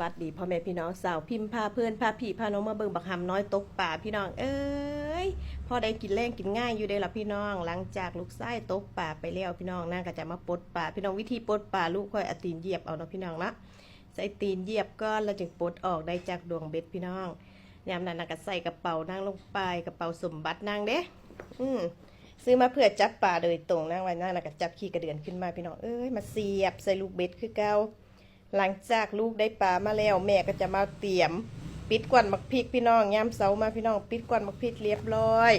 วัสดีพ่อแม่พี่น้องสาวพิมพ์พาเพื่อนพาพี่พาน้องมาเบิ่งบักหำน้อยตกป่าพี่น้องเอ้ยพ่อได้กินแรงกินง่ายอยู่ได้ละพี่น้อง หลังจากลูกไส้ตกป่าไปแล้วพี่น้องนั่งก็จะมาปลดป่าพี่น้องวิธีปลดป่าลูกค่อยอตีนเหยียบเอาเนาะพี่น้องนะใส่ตีนเหยียบก้อนแล้วจึงปลดออกได้จากดวงเบ็ดพี่น้องยามนั้นน่ะก็ใส่กระเป๋านั่งลงไปกระเป๋าสมบัตินั่งเด้อืมซื้อมาเพื่อจับป่าโดยตรงนั่งไว้นั่นแล้วก็จับขี้กระเดือนขึ้นมาพี่น้องเอ้ยมาเสียบใส่ลูกเบ็ดคือเก่า หลังจากลูกได้ปลามาแล้ว แม่ก็จะมาเตรียม ปิดกวนมักพริกพี่น้องยามเสามาพี่น้องปิดกวนมักพริกเรียบร้อย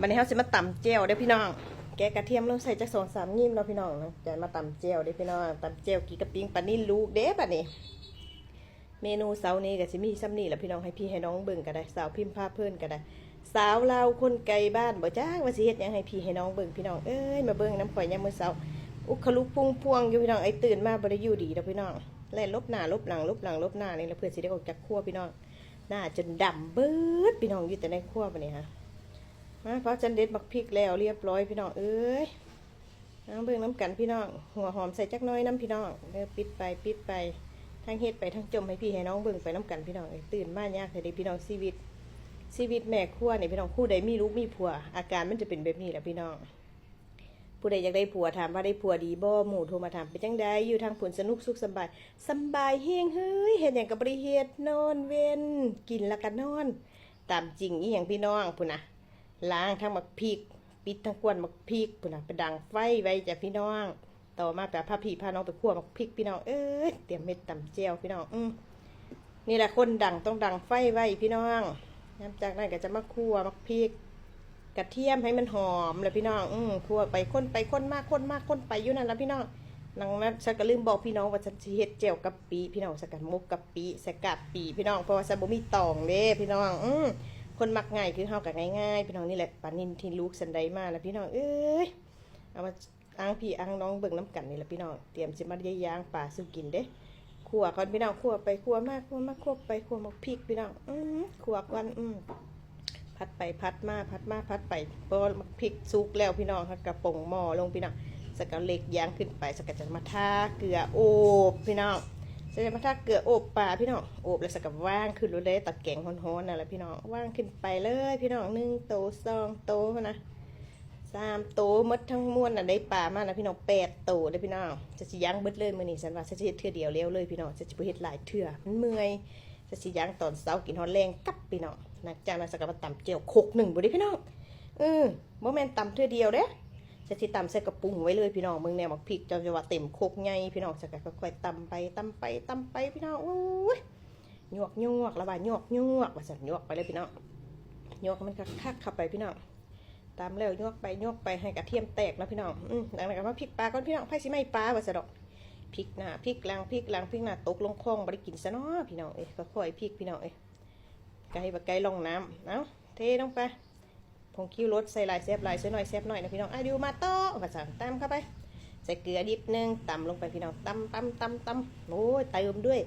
มันนี้เขาสิมาตำเจียวเด้อพี่น้อง แกกระเทียมลงใส่จักสองสามยิ้มเนาะพี่น้องนะจะมาตำเจียวเด้อพี่น้องตำเจียวกี่กระปิ้งปลานิ่ลูกเด้บัดนี้เมนูเสาร์นี้ก็สิมีซ้ำนี่แหละพี่น้องให้พี่ให้น้องเบิ่งก็ได้สาวพิมพ์พาเพื่อนก็ได้สาวเราคนไกลบ้านบ่จ้าว่าสิเฮ็ดยังให้พี่ให้น้องเบิ่งพี่น้องเอ้ยมาเบิ่งน้ำข่อยยามมื้อเช้า อุคลุกพุ่งพวงอยู่พี่น้องไอ้ตื่นมาบริยูดีแล้วพี่น้องไล่ลบหน้าลบหลังลบหลังลบหน้านี่แล้วเพื่อนสิได้ออกจากครัวพี่น้องหน้าจนดำเบิดพี่น้องอยู่แต่ในครัวปะเนี่ยฮะมาเพราะจันเด็ดมักพริกแล้วเรียบร้อยพี่น้องเอ้ยน้ำเบิ่งน้ำกันพี่น้องหัวหอมใส่จักน้อยน้ำพี่น้องเด้อปิดไปปิดไปทั้งเฮ็ดไปทั้งจมให้พี่ให้น้องเบิ่งไปน้ำกันพี่น้องตื่นมายากแต่เด็พี่น้องชีวิตชีวิตแม่ครัวนี่พี่น้องคู่ใดมีลูกมีผัว อาการมันจะเป็นแบบนี้แหละพี่น้อง ผู้ใดอยากได้ผัวถามว่าได้ผัวดีบ่หมู่โทรมาถามเป็นจังใดอยู่ทางผลสนุกสุขสบายสบายเฮงเฮ้ยเห็นอย่างกับบริเฮ็ดนอนเว้นกินแล้วก็นอน ตามจริงอีหยังพี่น้องพุ่นนะล้างทั้งมักพริก ปิดทั้งกวนมักพริกพุ่นนะไปดังไฟไว้จ้ะพี่น้องต่อมาแบบพาพี่พาน้องไปคั่วมักพริกพี่น้องเอ้ยเตรียมเม็ดตำเจียวพี่น้องอืมนี่แหละคนดังต้องดังไฟไว้พี่น้องจากนั้นก็จะมาคั่วมักพริก กระเทียมให้มันหอมเลยพี่น้อง อืมคั่วไปค้นไปค้นมากค้นมากค้นไปอยู่นั่นแหละพี่น้องหลังนั้นฉันก็ลืมบอกพี่น้องว่าฉันเฮ็ดเจียวกับปีพี่น้องสกัดมุกกับปีสกัดปีพี่น้องเพราะว่าฉันบ่มีตองเด้พี่น้อง อืมคนมักง่ายคือเฮากับง่ายๆพี่น้องนี่แหละปลานินที่ลูกสันไดมาแล้วพี่น้องเอ้ยเอามาอ้างพี่อ้างน้องเบิ่งน้ำกันนี่แหละพี่น้องเตรียมสิมาย่ยางปลาสู้กินเด้คั่วก่อนพี่น้องคั่วไปคั่วมากคั่วมากคั่วไปคั่วมาพริกพี่น้องอืมคั่วก่อนอืม พัดไปพัดมาพัดมาพัดไปพอพริกสุกแล้วพี่น้องค่ะกระป๋องหม้อลงพี่น้องสกัดเล็กยางขึ้นไปสกัดจะมาทาเกลือโอบพี่น้องสกัดมาทาเกลือโอบปลาพี่น้องโอบแล้วสกัดว่างขึ้นรู้เลยตักแกงฮ้อนๆนั่นแหละพี่น้องว่างขึ้นไปเลยพี่น้องหนึ่งโตสองโตนะสามโตมดทั้งมวลน่ะได้ปลามานะพี่น้องแปดโตเลยพี่น้องจะสิย่างเบิดเลยมือนี้ฉันว่าจะเฮ็ดเทื่อเดียวเร็วเลยพี่น้องจะสิบ่เฮ็ดหลายเทื่อมันเมื่อย จะสิย่างตอนเช้ากินฮอดแรงกับพี่น้องหลังจากนั้นสกัดมาตำเจียวโคกหนึ่งบ่ได้พี่น้องเออบ่แม่นตำเทื่อเดียวเด้จะสิตำใส่กระปุงไว้เลยพี่น้องมึงแนวมักพริกจนจะว่าเต็มโคกใหญ่พี่น้องสกัดค่อยๆตำไปตำไปตำไปพี่น้องโอ้ยหยวกหยวกแล้วว่าหยวกหยวกว่าสั่นหยวกไปเลยพี่น้องหยวกมันคักเข้าไปพี่น้องตำแล้วหยวกไปหยวกไปให้กระเทียมแตกนะพี่น้องอืมหลังจากนั้นมาพริกปลาก่อนพี่น้องไผ่สิไม่ปลาว่าซะดอก พริกหน้าพริกหลังพริกหลังพริกหน้าตกลงคลองบริกินซะเนาะพี่น้องเอ้ยก็ค่อยพริกพี่น้องเอ้ยไก่บะไก่ลงน้ำเอาเทลงไปผงคิ้วรสใส่ลายแซบลายใส่หน่อยแซบหน่อยนะพี่น้องอะดิวมาโต้ภาษาตามเข้าไปใส่เกลือดิบนึงตำลงไปพี่น้องตำตำตำตำโอ้ยเติมด้วย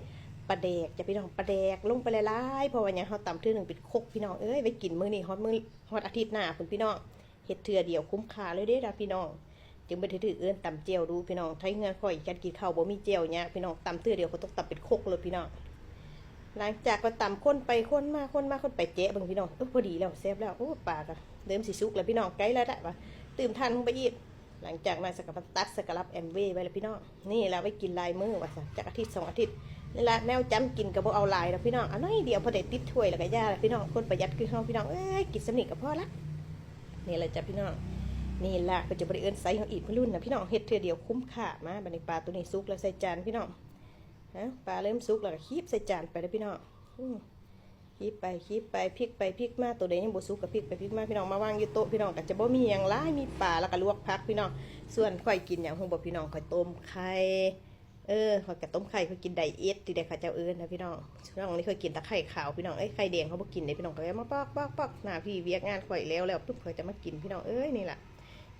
ปลาแดกจะพี่น้องปลาแดกลงไปหลายๆเพราะว่าอย่างเขาตำเทื่อหนึ่งเป็นคกพี่น้องเอ้ยไว้กินมื้อนี้ฮอตมื้อฮอตอาทิตย์หน้าคุณพี่น้องเห็ดเทื่อเดียวคุ้มค่าเลยเด้อพี่น้อง จึงไปถือเอื้อนตำเจียวดูพี่น้องไทยเงินข่อยกันกินข้าวบ่มีเจียวเนี่ยพี่น้องตำเตื้อเดียวเขาต้องตำเป็นโคกเลยพี่น้อง หลังจากก็ตำข้นไปข้นมาข้นมาข้นไปเจ๊บางพี่น้องเออพอดีแล้วแซ่บแล้วโอ้ปลากะเดิมสิซุกแล้วพี่น้องใกล้แล้วได้ปะตื่มทันลงไปอีกหลังจากนั้นสกัดตัดสกัดรับแอมเว่ไว้แล้วพี่น้องนี่แล้วไปกินลายมือว่ะจากอาทิตย์สองอาทิตย์นี่แหละแนวจำกินกับพวกเอาลายแล้วพี่น้องอันน้อยเดียวพอได้ติดถ้วยแล้วก็ย่าแล้วพี่น้องคนประหยัดคือเฮาพี่น้องเอ้ยกินสนิทกับพ่อละนี่แหละจ้ะพี่น้อง นี่แหละเป็จะบริเอิญไซส์ของอีกพรุ่นนะพี่น้องเฮ็ดเทือเดียวคุ้มค่ามาบันในปลาตัวนี้ซุกแล้วใส่จานพี่น้องฮะปลาเริ่มซุกแล้วก็คีบใส่จานไปแล้วพี่น้องคีบไปคีบไปพลิกไปพลิกมาตัวใดยังบ่ซุกกับพลิกไปพลิกมาพี่น้องมาวางอยู่โต๊ะพี่น้องก็จะบ่มีอย่างไรมีปลาแล้วก็ลวกผักพี่น้องส่วนข่อยกินอย่างของบ่พี่น้องข่อยต้มไข่เออข่อยกับต้มไข่ข่อยกินไดเอทที่ได้ข้าเจ้าเอิญนะพี่น้องช่วงนี้ข่อยกินแตะไข่ขาวพี่น้องเอ้ยไข่แดงเขาบ่กินเลยพี่น้องก็เลยมาปอกปอกปอกหน้าพี่เวียกงานข่อยแล้วแล้วปุ๊บข่อยจะมากินพี่น้องเอ้ยนี่แหละ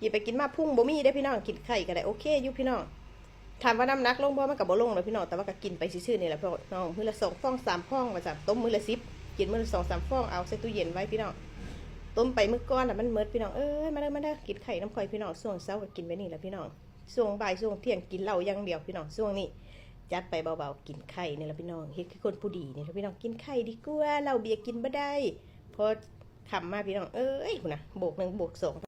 หยิบไปกินมาพุ่งบ่มีได้พี่น้องกินไข่ก็ได้โอเคอยู่พี่น้องถามว่าน้ำหนักลงบ่มันกับบ่ลงเลยพี่น้องแต่ว่าก็กินไปซื่อๆนี่แหละพี่น้องมื้อละสองฟองสามฟองว่าจ้ะต้มมื้อละสิบกินมื้อละสองสามฟองเอาใส่ตู้เย็นไว้พี่น้องต้มไปมื้อก้อนน่ะมันเมิดพี่น้องเอ้ยมาเด้อมาเด้อกินไข่น้ำข่อยพี่น้องช่วงเช้าก็กินไปนี่แหละพี่น้องช่วงบ่ายช่วงเที่ยงกินเหล้าอย่างเดียวพี่น้องช่วงนี้จัดไปเบาๆกินไข่นี่แหละพี่น้องเฮ็ดคือคนผู้ดีนี่ล่ะพี่น้องกินไข่ดีกว่าเราเบียร์กินบ่ได้พอขำมาพี่น้องเอ้ยนะโบกหนึ่งโบกสอง